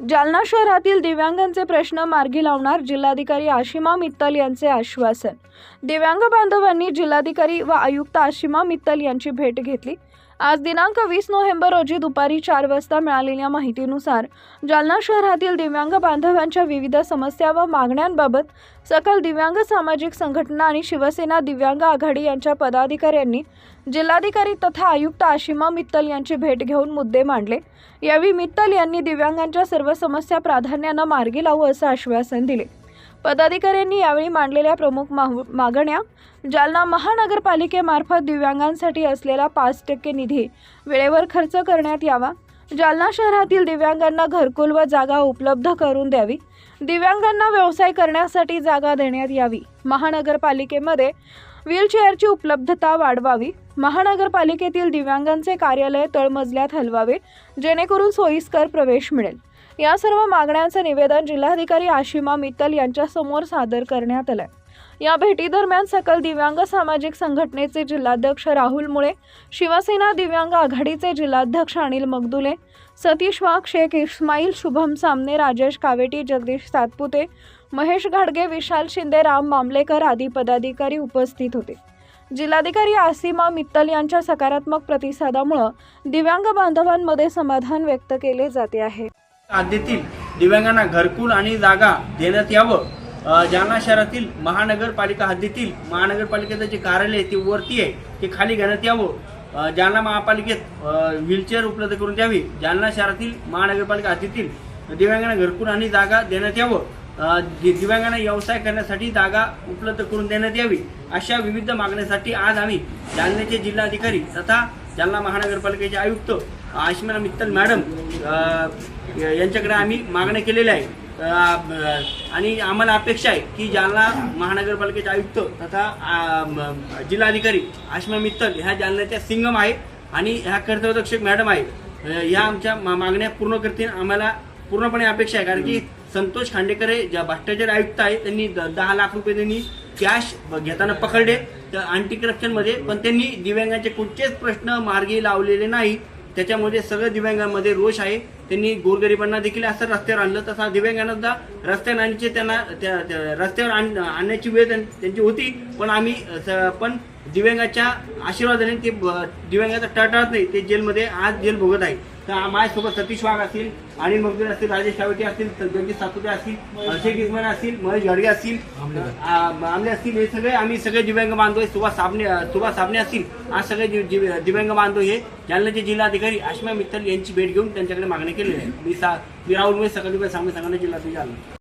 जालना शहरातील दिव्यांगांचे प्रश्न मार्गी लावणार जिल्हाधिकारी आशिमा मित्तल यांचे आश्वासन. दिव्यांग बांधवांनी जिल्हाधिकारी व आयुक्त आशिमा मित्तल यांची भेट घेतली. आज दिनांक वीस नोव्हेंबर रोजी दुपारी चार वाजता मिळालेल्या माहितीनुसार जालना शहरातील दिव्यांग बांधवांच्या विविध समस्या व मागण्यांबाबत सकल दिव्यांग सामाजिक संघटना आणि शिवसेना दिव्यांग आघाडी यांच्या पदाधिकाऱ्यांनी जिल्हाधिकारी तथा आयुक्त आशिमा मित्तल यांची भेट घेऊन मुद्दे मांडले. यावेळी मित्तल यांनी दिव्यांगांच्या सर्व समस्या प्राधान्यानं मार्गी लावू असं आश्वासन दिले. पदाधिकाऱ्यांनी यावेळी मांडलेल्या प्रमुख माहू- मागण्या जालना महानगरपालिकेमार्फत दिव्यांगांसाठी असलेला पाच टक्के निधी वेळेवर खर्च करण्यात यावा जालना शहरातील दिव्यांगांना घरकुल व जागा उपलब्ध करून द्यावी. दिव्यांगांना व्यवसाय करण्यासाठी जागा देण्यात यावी. महानगरपालिकेमध्ये व्हीलचेअरची उपलब्धता वाढवावी. महानगरपालिकेतील दिव्यांगांचे कार्यालय तळमजल्यात हलवावे जेणेकरून सोयीस्कर प्रवेश मिळेल. या सर्व मागण्यांचं निवेदन जिल्हाधिकारी आशिमा मित्तल यांच्यासमोर सादर करण्यात आलंय. या भेटीदरम्यान सकल दिव्यांग सामाजिक संघटनेचे जिल्हाध्यक्ष राहुल मुळे शिवसेना दिव्यांग आघाडीचे जिल्हाध्यक्ष अनिल मगदुले सतीश वाघ शेख इस्माईल शुभम सामने राजेश कावेटी जगदीश सातपुते महेश घाडगे विशाल शिंदे राम मामलेकर आदी पदाधिकारी उपस्थित होते. जिल्हाधिकारी आसिमा मित्तल यांच्या सकारात्मक प्रतिसादामुळं दिव्यांग बांधवांमध्ये समाधान व्यक्त केले जाते आहे. दिव्यांगांना घरकुल आणि जागा देण्यात यावं जालना शहरातील महानगरपालिका हद्दीतील महानगरपालिकेचं जे कार्यालय आहे ते वरती आहे ते खाली घेण्यात यावं. जालना महापालिकेत व्हीलचेअर उपलब्ध करून द्यावी. जालना शहरातील महानगरपालिका हद्दीतील दिव्यांगांना घरकुल आणि जागा देण्यात यावं. दिव्यांगांना व्यवसाय करण्यासाठी जागा उपलब्ध करून देण्यात यावी. अशा विविध मागण्यासाठी आज आम्ही जालन्याचे जिल्हाधिकारी तथा जालना महानगरपालिकेचे आयुक्त आश्मिना मित्तल मॅडम यांच्याकडे आम्ही मागण्या केलेल्या आहे आणि आम्हाला अपेक्षा आहे की जालना महानगरपालिकेचे आयुक्त तथा जिल्हाधिकारी आश्मा मित्तल ह्या जालन्याच्या सिंगम आहे आणि ह्या कर्तव्यदक्षक मॅडम आहे ह्या आमच्या मा- मागण्या पूर्ण करतील आम्हाला पूर्णपणे अपेक्षा आहे. कारण की संतोष खांडेकर हे ज्या भ्रष्टाचार आयुक्त आहे त्यांनी द- दहा लाख रुपये त्यांनी कॅश घेताना पकडले. तर अँटी करप्शनमध्ये पण त्यांनी दिव्यांगांचे कुठचेच प्रश्न मार्गी लावलेले नाही त्याच्यामध्ये सगळं दिव्यांगांमध्ये रोष आहे. त्यांनी गोरगरिबांना देखील असं रस्त्यावर आणलं. तसा दिव्यांगांना सुद्धा रस्त्यावर आणण्याची त्यांना त्या रस्त्यावर आणण्याची वेळ त्यांची होती. पण आम्ही पण दिव्यांगाच्या आशीर्वादाने ते दिव्यांगाचा टळटळत नाही. ते जेलमध्ये आज जेल भोगत आहे. तर माझ्यासोबत सतीश वाघ असतील अनिल मगदूर असतील राजेश कावटे असतील जगदीश सातुते असतील शेख इस्मान असतील महेश घडगे असतील आमले असतील हे सगळे आम्ही सगळे दिव्यांग बांधव आहे. सुभाष साबणे सुभाष साबणे असतील. आज सगळे दिव्यांग बांधव हे जालन्याचे जिल्हाधिकारी आश्मा मित्तल यांची भेट घेऊन त्यांच्याकडे मागणी केलेली आहे मी सा मी राहुल मी सकाळी पण सांगून सांगायला जिल्हा जालना